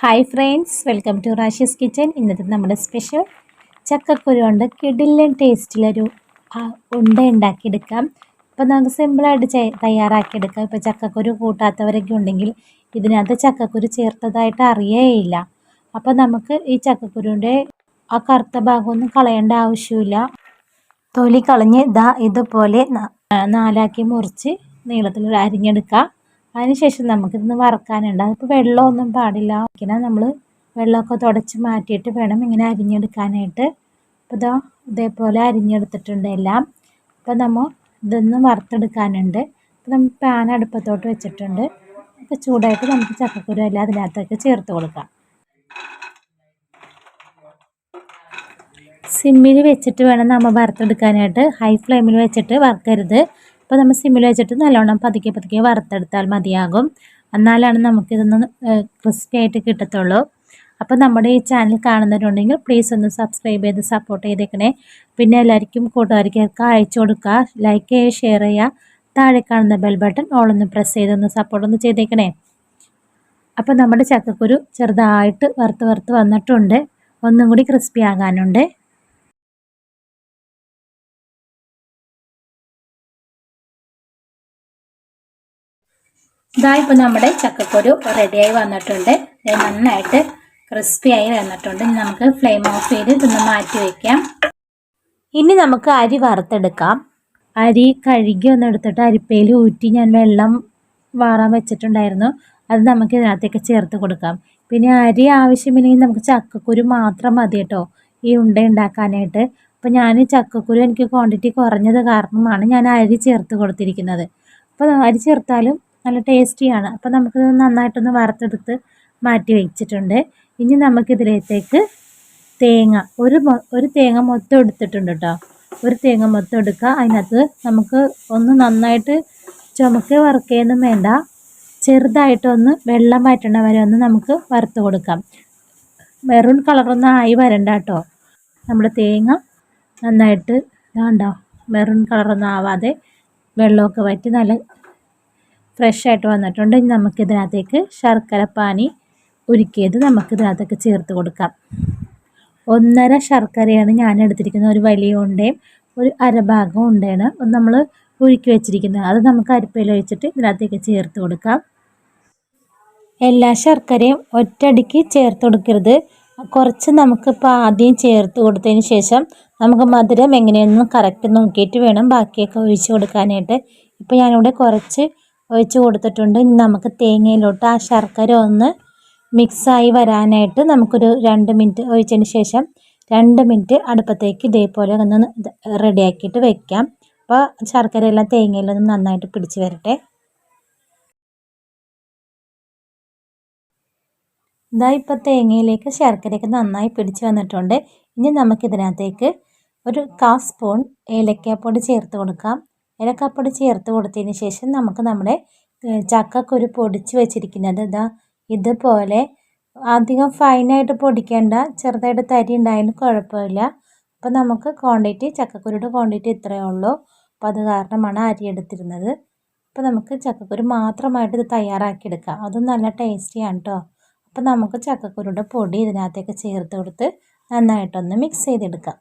Hi friends welcome to Rashi's kitchen ഇന്നത്തെ നമ്മുടെ special ചക്കക്കുരു കൊണ്ട് കിടിലൻ ടേസ്റ്റിലൊരു ഉണ്ട ഉണ്ടാക്കിയെടുക്കാം. അപ്പോൾ നമുക്ക് സിമ്പിളായിട്ട് തയ്യാറാക്കിയെടുക്കാം. ഇപ്പോൾ ചക്കക്കുരു കൂട്ടാത്തവരൊക്കെ ഉണ്ടെങ്കിൽ ഇതിനകത്ത് ചക്കക്കുരു ചേർത്തതായിട്ട് അറിയേയില്ല. അപ്പോൾ നമുക്ക് ഈ ചക്കക്കുരുവിന്റെ ആ കറുത്ത ഭാഗമൊന്നും കളയേണ്ട ആവശ്യമില്ല. തൊലി കളഞ്ഞ് ഇതാ ഇതുപോലെ നാലാക്കി മുറിച്ച് നീളത്തിൽ അരിഞ്ഞെടുക്കുക അതിനുശേഷം നമുക്കിതൊന്ന് വറക്കാനുണ്ട്. അതിപ്പോൾ വെള്ളമൊന്നും പാടില്ല. ഇങ്ങനെ നമ്മൾ വെള്ളമൊക്കെ തുടച്ച് മാറ്റിയിട്ട് വേണം ഇങ്ങനെ അരിഞ്ഞെടുക്കാനായിട്ട്. അപ്പോൾ ഇതാ ഇതേപോലെ അരിഞ്ഞെടുത്തിട്ടുണ്ട് എല്ലാം. അപ്പോൾ നമ്മൾ ഇതൊന്ന് വറുത്തെടുക്കാനുണ്ട്. അപ്പോൾ നമ്മൾ പാൻ അടുപ്പത്തോട്ട് വെച്ചിട്ടുണ്ട്. അപ്പോൾ ചൂടായിട്ട് നമുക്ക് ചക്കക്കുരു എല്ലാം അതിനകത്തേക്ക് ചേർത്ത് കൊടുക്കാം. സിമ്മിൽ വെച്ചിട്ട് വേണം നമ്മൾ വറുത്തെടുക്കാനായിട്ട്. ഹൈ ഫ്ലെയിമിൽ വെച്ചിട്ട് വറുക്കരുത്. അപ്പോൾ നമ്മൾ സിമ്മിൽ വെച്ചിട്ട് നല്ലോണം പതുക്കെ പതുക്കെ വറുത്തെടുത്താൽ മതിയാകും. എന്നാലാണ് നമുക്കിതൊന്ന് ക്രിസ്പി ആയിട്ട് കിട്ടത്തുള്ളൂ. അപ്പോൾ നമ്മുടെ ഈ ചാനൽ കാണുന്നവരുണ്ടെങ്കിൽ പ്ലീസ് ഒന്ന് സബ്സ്ക്രൈബ് ചെയ്ത് സപ്പോർട്ട് ചെയ്തേക്കണേ. പിന്നെ എല്ലാവർക്കും കൂട്ടുകാർക്കൊക്കെ അയച്ചു കൊടുക്കുക ലൈക്ക് ചെയ്യുക ഷെയർ ചെയ്യുക താഴെ കാണുന്ന ബെൽ ബട്ടൺ ഓളൊന്ന് പ്രസ് ചെയ്തൊന്ന് സപ്പോർട്ട് ഒന്ന് ചെയ്തേക്കണേ. അപ്പോൾ നമ്മുടെ ചക്കക്കുരു ചെറുതായിട്ട് വറുത്ത് വറുത്ത് വന്നിട്ടുണ്ട്. ഒന്നും കൂടി ക്രിസ്പി ആകാനുണ്ട്. ഇതാ ഇപ്പോൾ നമ്മുടെ ചക്കക്കുരു റെഡിയായി വന്നിട്ടുണ്ട്. നന്നായിട്ട് ക്രിസ്പി ആയി വന്നിട്ടുണ്ട്. ഇനി നമുക്ക് ഫ്ലെയിം ഓഫ് ചെയ്ത് ഇതൊന്ന് മാറ്റി വയ്ക്കാം ഇനി നമുക്ക് അരി വറുത്തെടുക്കാം. അരി കഴുകി ഒന്ന് എടുത്തിട്ട് അരിപ്പയിൽ ഊറ്റി ഞാൻ വെള്ളം വാറാൻ വെച്ചിട്ടുണ്ടായിരുന്നു. അത് നമുക്ക് ഇതിനകത്തേക്ക് ചേർത്ത് കൊടുക്കാം. പിന്നെ അരി ആവശ്യമില്ലെങ്കിൽ നമുക്ക് ചക്കക്കുരു മാത്രം മതി കേട്ടോ. ഈ ഉണ്ട ഉണ്ടാക്കാനായിട്ട്. അപ്പോൾ ഞാൻ ചക്കക്കുരു എനിക്ക് ക്വാണ്ടിറ്റി കുറഞ്ഞത് കാരണമാണ് ഞാൻ അരി ചേർത്ത് കൊടുത്തിരിക്കുന്നത്. അപ്പോൾ അരി ചേർത്താലും നല്ല ടേസ്റ്റിയാണ്. അപ്പോൾ നമുക്കിത് നന്നായിട്ടൊന്ന് വറുത്തെടുത്ത് മാറ്റി വെച്ചിട്ടുണ്ട്. ഇനി നമുക്കിതിലേക്ക് തേങ്ങ ഒരു ഒരു തേങ്ങ മൊത്തം എടുത്തിട്ടുണ്ട് കേട്ടോ ഒരു തേങ്ങ മൊത്തം എടുക്കുക. അതിനകത്ത് നമുക്ക് ഒന്ന് നന്നായിട്ട് ചുമക്ക് വറുക്കുകയൊന്നും വേണ്ട. ചെറുതായിട്ടൊന്ന് വെള്ളം വറ്റണ വരെ ഒന്ന് നമുക്ക് വറുത്ത് കൊടുക്കാം. മെറൂൺ കളറൊന്നും ആയി വരണ്ട കേട്ടോ നമ്മുടെ തേങ്ങ നന്നായിട്ട് ഇതാണ്ടോ മെറൂൺ കളറൊന്നും ആവാതെ വെള്ളമൊക്കെ വറ്റി നല്ല ഫ്രഷ് ആയിട്ട് വന്നിട്ടുണ്ട്. ഇനി നമുക്കിതിനകത്തേക്ക് ശർക്കര പാനി ഉരുക്കിയത് നമുക്കിതിനകത്തേക്ക് ചേർത്ത് കൊടുക്കാം. ഒന്നര ശർക്കരയാണ് ഞാൻ എടുത്തിരിക്കുന്നത് ഒരു വലിയ ഉണ്ടയും ഒരു അരഭാഗം ഉണ്ടയാണ് നമ്മൾ ഉരുക്കി വെച്ചിരിക്കുന്നത്. അത് നമുക്ക് അരിപ്പയിൽ വെച്ചിട്ട് ഇതിനകത്തേക്ക് ചേർത്ത് കൊടുക്കാം. എല്ലാ ശർക്കരയും ഒറ്റടിക്ക് ചേർത്ത് കൊടുക്കരുത്. കുറച്ച് നമുക്കിപ്പോൾ ആദ്യം ചേർത്ത് കൊടുത്തതിന് ശേഷം നമുക്ക് മധുരം എങ്ങനെയൊന്നും കറക്റ്റ് നോക്കിയിട്ട് വേണം ബാക്കിയൊക്കെ ഒഴിച്ച് കൊടുക്കാനായിട്ട്. ഇപ്പോൾ ഞാനിവിടെ കുറച്ച് ഒഴിച്ച് കൊടുത്തിട്ടുണ്ട്. ഇനി നമുക്ക് തേങ്ങയിലോട്ട് ആ ശർക്കര ഒന്ന് മിക്സായി വരാനായിട്ട് നമുക്കൊരു രണ്ട് മിനിറ്റ് ഒഴിച്ചതിന് ശേഷം രണ്ട് മിനിറ്റ് അടുപ്പത്തേക്ക് ഇതേപോലെ ഒന്ന് റെഡിയാക്കിയിട്ട് വെക്കാം. അപ്പോൾ ശർക്കര എല്ലാം തേങ്ങയിലൊന്ന് നന്നായിട്ട് പിടിച്ച് വരട്ടെ. ഇതാ ഇപ്പോൾ തേങ്ങയിലേക്ക് ശർക്കരയൊക്കെ നന്നായി പിടിച്ച് വന്നിട്ടുണ്ട്. ഇനി നമുക്കിതിനകത്തേക്ക് ഒരു കാ സ്പൂൺ ഏലക്കാപ്പൊടി ചേർത്ത് കൊടുക്കാം. ഏലക്കാപ്പൊടി ചേർത്ത് കൊടുത്തതിന് ശേഷം നമുക്ക് നമ്മുടെ ചക്കക്കൊരു ചക്കക്കുരു പൊടിച്ച് വെച്ചിരിക്കുന്നത് ഇതാ ഇതുപോലെ. അധികം ഫൈനായിട്ട് പൊടിക്കേണ്ട ചെറുതായിട്ട് തരി ഉണ്ടായാലും കുഴപ്പമില്ല. അപ്പോൾ നമുക്ക് ക്വാണ്ടിറ്റി ചക്കക്കുരുടെ ക്വാണ്ടിറ്റി ഇത്രയേ ഉള്ളൂ. അപ്പോൾ അത് കാരണമാണ് അരി എടുത്തിരുന്നത്. അപ്പോൾ നമുക്ക് ചക്കക്കുരു മാത്രമായിട്ട് ഇത് തയ്യാറാക്കിയെടുക്കാം. അതും നല്ല ടേസ്റ്റിയാണ് കേട്ടോ അപ്പോൾ നമുക്ക് ചക്കക്കുരുടെ പൊടി ഇതിനകത്തേക്ക് ചേർത്ത് കൊടുത്ത് നന്നായിട്ടൊന്ന് മിക്സ് ചെയ്തെടുക്കാം.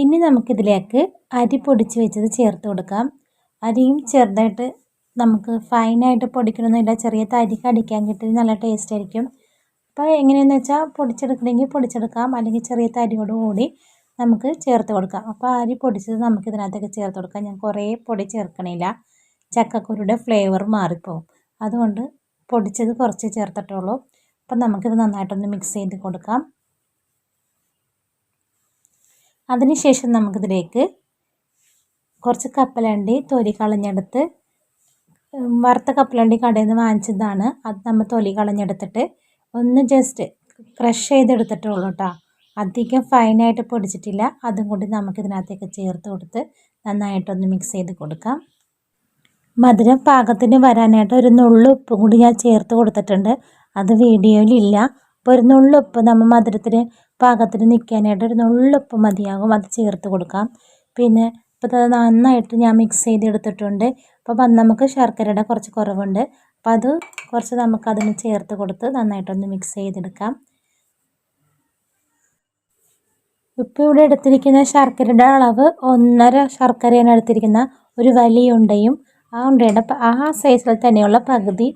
ഇനി നമുക്കിതിലേക്ക് അരി പൊടിച്ച് വെച്ചത് ചേർത്ത് കൊടുക്കാം. അരിയും ചെറുതായിട്ട് നമുക്ക് ഫൈനായിട്ട് പൊടിക്കണമെന്നില്ല. ചെറിയ തരിക്ക് അടിക്കാൻ കിട്ടി നല്ല ടേസ്റ്റ് ആയിരിക്കും. അപ്പോൾ എങ്ങനെയാണെന്ന് വെച്ചാൽ പൊടിച്ചെടുക്കണമെങ്കിൽ പൊടിച്ചെടുക്കാം. അല്ലെങ്കിൽ ചെറിയ തരിയോട് കൂടി നമുക്ക് ചേർത്ത് കൊടുക്കാം. അപ്പോൾ അരി പൊടിച്ചത് നമുക്ക് ഇതിനകത്തേക്ക് ചേർത്ത് കൊടുക്കാം. ഞാൻ കുറേ പൊടി ചേർക്കണില്ല. ചക്കക്കുരുടെ ഫ്ലേവർ മാറിപ്പോവും. അതുകൊണ്ട് പൊടിച്ചത് കുറച്ച് ചേർത്തിട്ടുള്ളൂ അപ്പം നമുക്കിത് നന്നായിട്ടൊന്ന് മിക്സ് ചെയ്ത് കൊടുക്കാം. അതിനുശേഷം നമുക്കിതിലേക്ക് കുറച്ച് കപ്പലണ്ടി തൊലി കളഞ്ഞെടുത്ത് വറുത്ത കപ്പലണ്ടി കടയിൽ നിന്ന് വാങ്ങിച്ചതാണ്. അത് നമ്മൾ തൊലി കളഞ്ഞെടുത്തിട്ട് ഒന്ന് ജസ്റ്റ് ക്രഷ് ചെയ്തെടുത്തിട്ടുള്ളൂ കേട്ടോ അധികം ഫൈനായിട്ട് പൊടിച്ചിട്ടില്ല. അതും കൂടി നമുക്കിതിനകത്തേക്ക് ചേർത്ത് കൊടുത്ത് നന്നായിട്ടൊന്ന് മിക്സ് ചെയ്ത് കൊടുക്കാം. മധുരം പാകത്തിന് വരാനായിട്ട് ഒരു നുള്ളു ഉപ്പും കൂടി ഞാൻ ചേർത്ത് കൊടുത്തിട്ടുണ്ട്. അത് വീഡിയോയിലില്ല അപ്പോൾ ഒരു നുള്ളുപ്പ് നമ്മൾ മധുരത്തിന് പാകത്തിന് നിൽക്കാനായിട്ട് ഒരു നുള്ളുപ്പ് മതിയാകും. അത് ചേർത്ത് കൊടുക്കാം. പിന്നെ ഇപ്പോൾ അത് നന്നായിട്ട് ഞാൻ മിക്സ് ചെയ്തെടുത്തിട്ടുണ്ട്. അപ്പോൾ നമുക്ക് ശർക്കരയുടെ കുറച്ച് കുറവുണ്ട്. അപ്പോൾ അത് കുറച്ച് നമുക്ക് അതിന് ചേർത്ത് കൊടുത്ത് നന്നായിട്ടൊന്ന് മിക്സ് ചെയ്തെടുക്കാം. ഇപ്പോൾ ഇവിടെ എടുത്തിരിക്കുന്ന ശർക്കരയുടെ അളവ് ഒന്നര ശർക്കരയാണ് എടുത്തിരിക്കുന്ന ഒരു വലിയ ഉണ്ടയും. ആ ഉണ്ടയുടെ ആ സൈസിൽ തന്നെയുള്ള പകുതി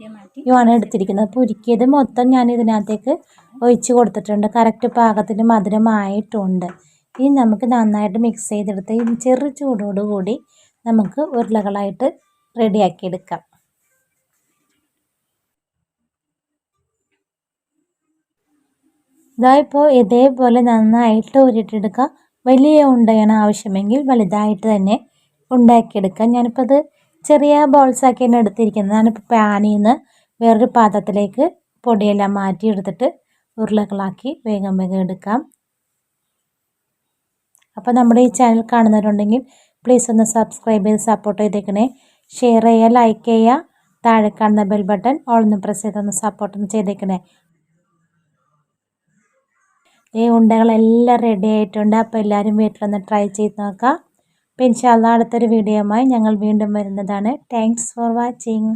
എടുത്തിരിക്കുന്നത്. അപ്പോൾ ഉരുക്കിയത് മൊത്തം ഞാൻ ഇതിനകത്തേക്ക് ഒഴിച്ച് കൊടുത്തിട്ടുണ്ട്. കറക്റ്റ് പാകത്തിന് മധുരമായിട്ടുണ്ട്. ഇനി നമുക്ക് നന്നായിട്ട് മിക്സ് ചെയ്തെടുത്ത് ചെറു ചൂടോടുകൂടി നമുക്ക് ഉരുളകളായിട്ട് റെഡിയാക്കിയെടുക്കാം ഇതാ ഇപ്പോൾ ഇതേപോലെ നന്നായിട്ട് ഉരുട്ടെടുക്കുക വലിയ ഉണ്ടയാണ് ആവശ്യമെങ്കിൽ വലുതായിട്ട് തന്നെ ഉണ്ടാക്കിയെടുക്കാം. ഞാനിപ്പോൾ അത് ചെറിയ ബോൾസാക്കിയാണ് എടുത്തിരിക്കുന്നത്. ഞാനിപ്പോൾ പാനിൽ നിന്ന് വേറൊരു പാത്രത്തിലേക്ക് പൊടിയെല്ലാം മാറ്റിയെടുത്തിട്ട് ഉരുളകളാക്കി വേഗം വേഗം എടുക്കാം. അപ്പോൾ നമ്മുടെ ഈ ചാനൽ കാണുന്നവരുണ്ടെങ്കിൽ പ്ലീസ് ഒന്ന് സബ്സ്ക്രൈബ് ചെയ്ത് സപ്പോർട്ട് ചെയ്തേക്കണേ. ഷെയർ ചെയ്യുക ലൈക്ക് ചെയ്യുക താഴെ കാണുന്ന ബെൽ ബട്ടൺ ഓളൊന്ന് പ്രസ് ചെയ്തൊന്ന് സപ്പോർട്ട് ഒന്ന് ചെയ്തേക്കണേ. ഈ ഉണ്ടകളെല്ലാം റെഡി ആയിട്ടുണ്ട്. അപ്പോൾ എല്ലാവരും വീട്ടിലൊന്ന് ട്രൈ ചെയ്ത് നോക്കാം. അപ്പോൾ അടുത്തൊരു വീഡിയോയുമായി ഞങ്ങൾ വീണ്ടും വരുന്നതാണ്. Thanks for watching